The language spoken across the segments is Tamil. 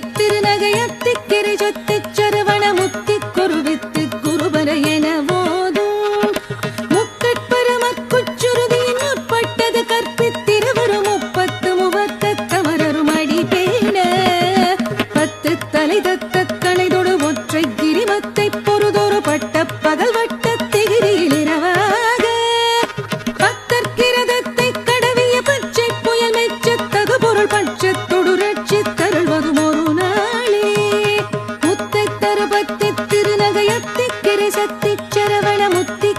திருநகையத்தில் சரவண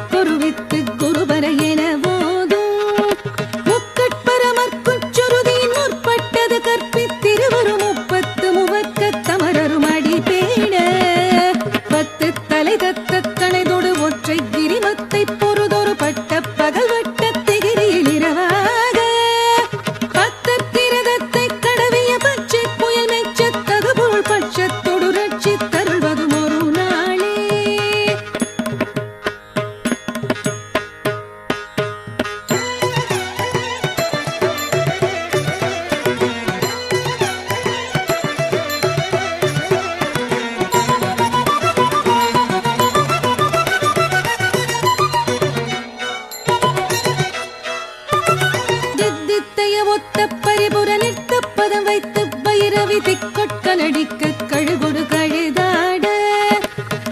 வைத்த பரிபுர நிற்க பதம் வைத்து பைரவி திக்கொட்டலடிக்க கழுகொடு கழுதாட.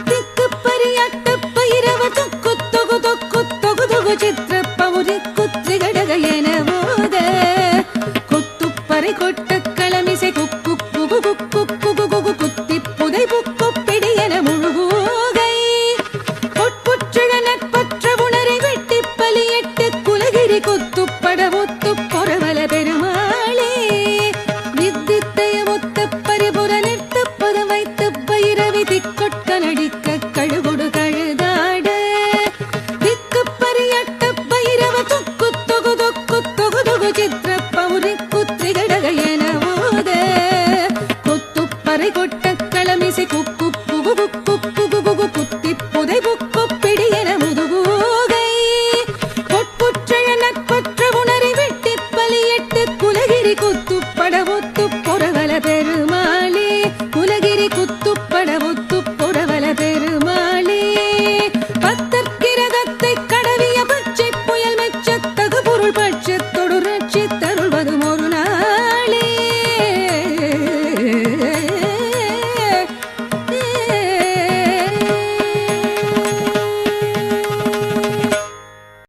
திக்கு பரியாட்ட பைரவ தொக்கு தொகு தொக்கு தொகு தொகு சித்திர பவுரி குத்திரி கடக என போத கொத்துப்பறை கொட்ட களமிசை குக்கு குகு குக்கு குகு குகு குத்தி புதை புக்கு பிடி என முழுகூகை பொற்புற்றுக முத்து